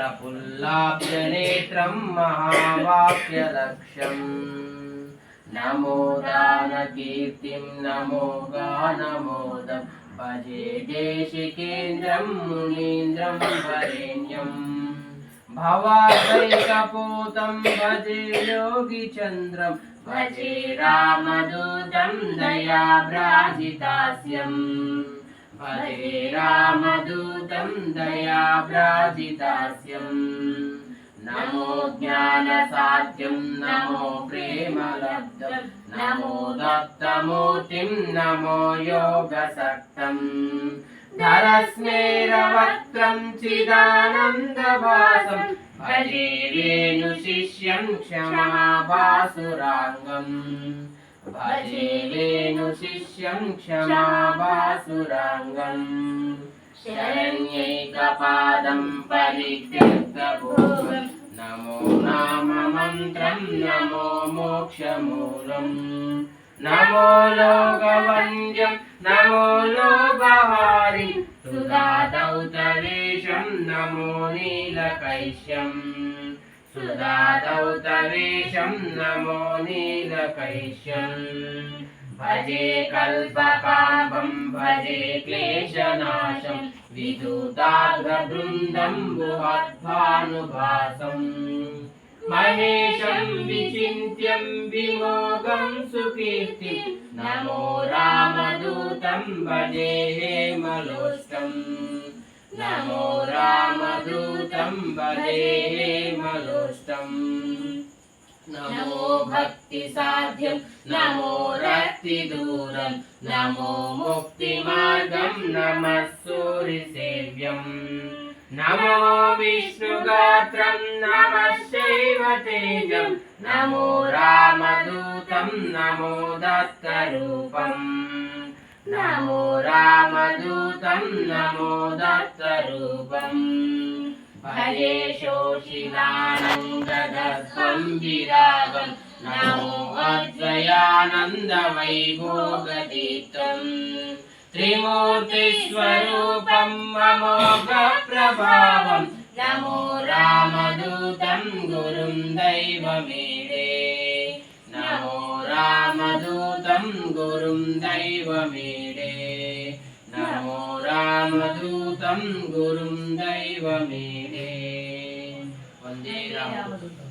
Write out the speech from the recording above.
రక్తపుల్లాభ్యనేత్రం మహావాక్యలక్ష్యం నమో దానకీర్తిం నమో గానమోదం. భజే దేశికేంద్రం మునీంద్రం వరేణ్యం. భవాదైకపూతం భజే యోగిచంద్రం భజే రామదూతం దయాభ్రాజితాస్యం. भजे रामदूतं दयाभ्राजितास्यम् नमो ज्ञानसाध्यं नमो प्रेमलब्धं नमो दत्तमूर्तिं नमो योगसक्तम् धरस्मेरवक्त्रं चिदानन्दभासं भजे वेणुशिष्यं क्षमाभासुराङ्गम् भजे वेणुशिष्यं क्षमाभासुराङ्गम् शरण्यैकपादं परित्यक्तभोगं नमो नाममन्त्रं नमो मोक्षमूलम् नमो लोकवन्द्यं नमो लोकहारि सुधादौतवेशं नमो नीलकैश्यम् सुधादौतवेशं नमो नीलकैश्यम्। भजे कल्पकामं भजे क्लेशनाशं विदूतार्घवृन्दं बुहद्भानुभासम्। महेशं विचिन्त्यं विमोगं सुकीर्तिं नमो रामदूतं भजे हेमलोष्टम् నమో రామదూతం భజేమలోష్టం నమో భక్తి సాధ్యం నమో రక్తి దూరం నమో ముక్తి మార్గం నమ సూరి సేవ్యం. నమో విష్ణుగాత్రం నమ శైవ తేజం నమో రామదూతం నమో దత్తరూపం नमो रामदूतं नमो दत्तरूपम् भजे शोषितानं गदर्भं विरागं नमो अद्वयानन्दवैभोगदीप्तम् त्रिमूर्तिस्वरूपं ममोघप्रभावं नमो रामदूतं गुरुं दैवमेडे नमो रामदूतं गुरुं दैवमेडे नमो रामदूतं गुरुं दैवमेडे वन्दे रामदूतम्